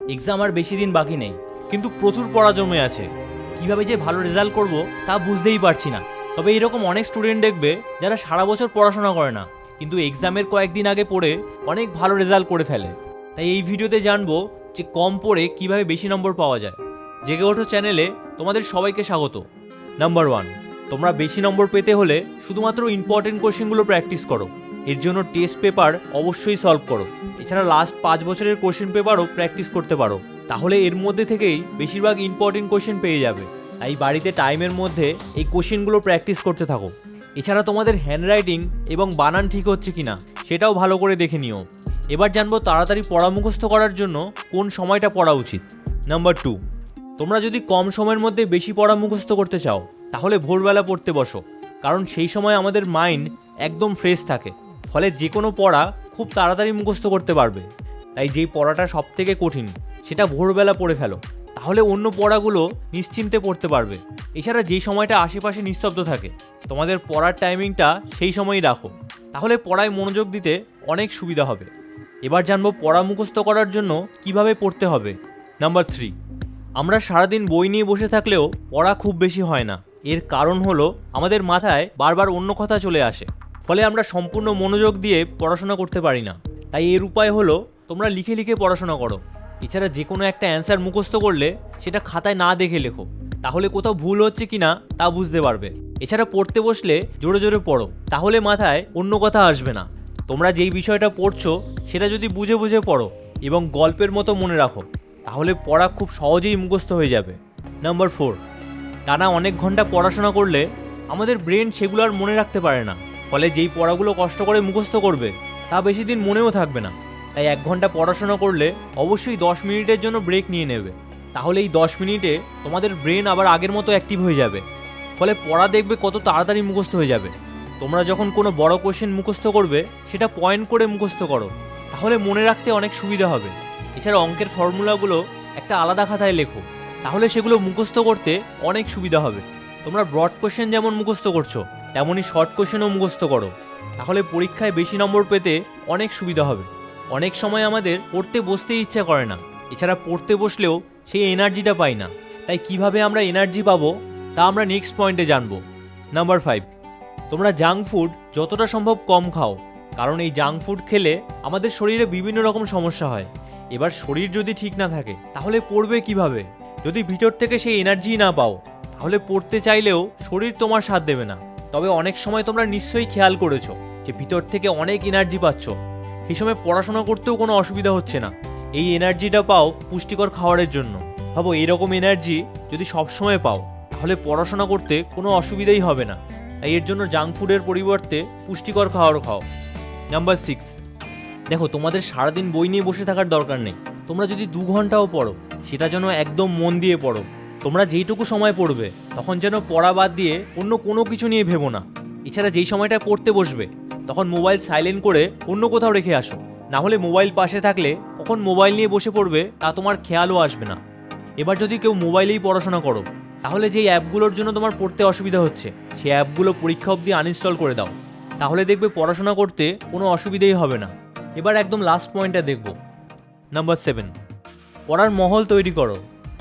Exam আর বেশি দিন বাকি নেই। কিন্তু প্রচুর পড়া জমে আছে। কীভাবে যে ভালো রেজাল্ট করব, তা বুঝতেই পারছি না। তবে এরকম অনেক স্টুডেন্ট দেখবে, যারা সারা বছর পড়াশোনা করে না। কিন্তু এক্সামের কয়েকদিন আগে পড়ে অনেক ভালো রেজাল্ট করে ফেলে। তাই এই ভিডিওতে জানব যে কম পড়ে কীভাবে বেশি নম্বর পাওয়া যায়। জেগে ওঠো চ্যানেলে তোমাদের সবাইকে স্বাগত। নাম্বার ওয়ান তোমরা বেশি নম্বর পেতে হলে শুধুমাত্র ইম্পর্টেন্ট কোশ্চেনগুলো প্র্যাকটিস করো। এর জন্য টেস্ট পেপার অবশ্যই সলভ করো। এছাড়া লাস্ট পাঁচ বছরের কোশ্চেন পেপারও প্র্যাকটিস করতে পারো। তাহলে এর মধ্যে থেকেই বেশিরভাগ ইম্পর্টেন্ট কোশ্চেন পেয়ে যাবে। তাই বাড়িতে টাইমের মধ্যে এই কোশ্চেনগুলো প্র্যাকটিস করতে থাকো। এছাড়া তোমাদের হ্যান্ডরাইটিং এবং বানান ঠিক হচ্ছে কিনা, সেটাও ভালো করে দেখে নিও। এবার জানব তাড়াতাড়ি পড়া মুখস্থ করার জন্য কোন সময়টা পড়া উচিত। নাম্বার টু তোমরা যদি কম সময়ের মধ্যে বেশি পড়া মুখস্থ করতে চাও, তাহলে ভোরবেলা পড়তে বসো। কারণ সেই সময় আমাদের মাইন্ড একদম ফ্রেশ থাকে। ফলে যে কোনো পড়া খুব তাড়াতাড়ি মুখস্থ করতে পারবে। তাই যেই পড়াটা সব থেকে কঠিন, সেটা ভোরবেলা পড়ে ফেলো। তাহলে অন্য পড়াগুলো নিশ্চিন্তে পড়তে পারবে। এছাড়া যেই সময়টা আশেপাশে নিস্তব্ধ থাকে, তোমাদের পড়ার টাইমিংটা সেই সময়ই রাখো। তাহলে পড়ায় মনোযোগ দিতে অনেক সুবিধা হবে। এবার জানব পড়া মুখস্থ করার জন্য কীভাবে পড়তে হবে। নাম্বার থ্রি, আমরা সারাদিন বই নিয়ে বসে থাকলেও পড়া খুব বেশি হয় না। এর কারণ হলো আমাদের মাথায় বারবার অন্য কথা চলে আসে। ফলে আমরা সম্পূর্ণ মনোযোগ দিয়ে পড়াশোনা করতে পারি না। তাই এর উপায় হলো, তোমরা লিখে লিখে পড়াশোনা করো। এছাড়া যে কোনো একটা অ্যান্সার মুখস্থ করলে সেটা খাতায় না দেখে লেখো। তাহলে কোথাও ভুল হচ্ছে কি না তা বুঝতে পারবে। এছাড়া পড়তে বসলে জোরে জোরে পড়ো। তাহলে মাথায় অন্য কথা আসবে না। তোমরা যেই বিষয়টা পড়ছো, সেটা যদি বুঝে বুঝে পড়ো এবং গল্পের মতো মনে রাখো, তাহলে পড়া খুব সহজেই মুখস্থ হয়ে যাবে। নাম্বার ফোর টানা অনেক ঘণ্টা পড়াশোনা করলে আমাদের ব্রেন সেগুলো আর মনে রাখতে পারে না। ফলে যেই পড়াগুলো কষ্ট করে মুখস্থ করবে, তা বেশি দিন মনেও থাকবে না। তাই এক ঘণ্টা পড়াশোনা করলে অবশ্যই দশ মিনিটের জন্য ব্রেক নিয়ে নেবে। তাহলে এই দশ মিনিটে তোমাদের ব্রেন আবার আগের মতো অ্যাক্টিভ হয়ে যাবে। ফলে পড়া দেখবে কত তাড়াতাড়ি মুখস্থ হয়ে যাবে। তোমরা যখন কোনো বড় কোশ্চেন মুখস্থ করবে, সেটা পয়েন্ট করে মুখস্থ করো। তাহলে মনে রাখতে অনেক সুবিধা হবে। এছাড়া অঙ্কের ফর্মুলাগুলো একটা আলাদা খাতায় লেখো। তাহলে সেগুলো মুখস্থ করতে অনেক সুবিধা হবে। তোমরা ব্রড কোশ্চেন যেমন মুখস্থ করছ তেমনই শর্ট কোশ্চেনও মুখস্থ করো। তাহলে পরীক্ষায় বেশি নম্বর পেতে অনেক সুবিধা হবে। অনেক সময় আমাদের পড়তে বসতে ইচ্ছা করে না। এছাড়া পড়তে বসলেও সেই এনার্জিটা পাই না। তাই কীভাবে আমরা এনার্জি পাবো, তা আমরা নেক্সট পয়েন্টে জানব। নাম্বার ফাইভ তোমরা জাঙ্ক ফুড যতটা সম্ভব কম খাও। কারণ এই জাঙ্ক ফুড খেলে আমাদের শরীরে বিভিন্ন রকম সমস্যা হয়। এবার শরীর যদি ঠিক না থাকে, তাহলে পড়বে কীভাবে? যদি ভিতর থেকে সেই এনার্জি না পাও, তাহলে পড়তে চাইলেও শরীর তোমার সাথ দেবে না। তবে অনেক সময় তোমরা নিশ্চয়ই খেয়াল করেছ যে ভিতর থেকে অনেক এনার্জি পাচ্ছ। সেই সময় পড়াশোনা করতেও কোনো অসুবিধা হচ্ছে না। এই এনার্জিটা পাও পুষ্টিকর খাবারের জন্য। ভাবো, এরকম এনার্জি যদি সবসময় পাও, তাহলে পড়াশোনা করতে কোনো অসুবিধাই হবে না। তাই এর জন্য জাঙ্ক ফুডের পরিবর্তে পুষ্টিকর খাবার খাও। নাম্বার সিক্স দেখো, তোমাদের সারাদিন বই নিয়ে বসে থাকার দরকার নেই। তোমরা যদি দু ঘন্টাও পড়ো, সেটা যেন একদম মন দিয়ে পড়ো। তোমরা যেইটুকু সময় পড়বে, তখন যেন পড়া বাদ দিয়ে অন্য কোনো কিছু নিয়ে ভেবো না। এছাড়া যেই সময়টা পড়তে বসবে, তখন মোবাইল সাইলেন্ট করে অন্য কোথাও রেখে আসো। না হলে মোবাইল পাশে থাকলে কখন মোবাইল নিয়ে বসে পড়বে, তা তোমার খেয়ালও আসবে না। এবার যদি কেউ মোবাইলেই পড়াশোনা করো, তাহলে যেই অ্যাপগুলোর জন্য তোমার পড়তে অসুবিধা হচ্ছে, সেই অ্যাপগুলো পরীক্ষা অবধি আনইনস্টল করে দাও। তাহলে দেখবে পড়াশোনা করতে কোনো অসুবিধেই হবে না। এবার একদম লাস্ট পয়েন্টটা দেখব। নাম্বার সেভেন পড়ার মহল তৈরি করো।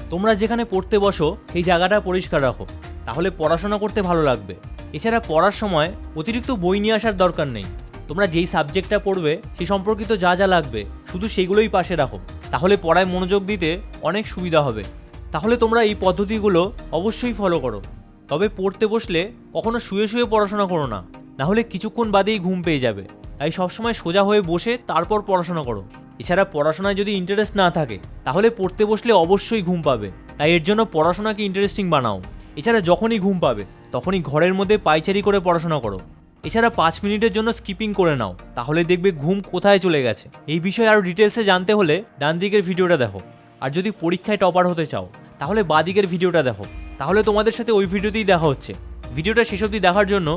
তোমরা যেখানে পড়তে বসো, সেই জায়গাটা পরিষ্কার রাখো। তাহলে পড়াশোনা করতে ভালো লাগবে। এছাড়া পড়ার সময় অতিরিক্ত বই নিয়ে আসার দরকার নেই। তোমরা যেই সাবজেক্টটা পড়বে, সে সম্পর্কিত যা যা লাগবে, শুধু সেগুলোই পাশে রাখো। তাহলে পড়ায় মনোযোগ দিতে অনেক সুবিধা হবে। তাহলে তোমরা এই পদ্ধতিগুলো অবশ্যই ফলো করো। তবে পড়তে বসলে কখনো শুয়ে শুয়ে পড়াশোনা করো না। না হলে কিছুক্ষণ বাদেই ঘুম পেয়ে যাবে। তাই সবসময় সোজা হয়ে বসে তারপর পড়াশোনা করো। এছাড়া পড়াশোনায় যদি ইন্টারেস্ট না থাকে, তাহলে পড়তে বসলে অবশ্যই ঘুম পাবে। তাই এর জন্য পড়াশোনাকে ইন্টারেস্টিং বানাও। এছাড়া যখনই ঘুম পাবে, তখনই ঘরের মধ্যে পাইচারি করে পড়াশোনা করো। এছাড়া পাঁচ মিনিটের জন্য স্কিপিং করে নাও, তাহলে দেখবে ঘুম কোথায় চলে গেছে। এই বিষয়ে আরও ডিটেলসে জানতে হলে ডান দিকের ভিডিওটা দেখো। আর যদি পরীক্ষায় টপার হতে চাও, তাহলে বাঁ দিকের ভিডিওটা দেখো। তাহলে তোমাদের সাথে ওই ভিডিওতেই দেখা হচ্ছে। ভিডিওটা শেষ অবধি দেখার জন্য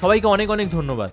সবাইকে অনেক অনেক ধন্যবাদ।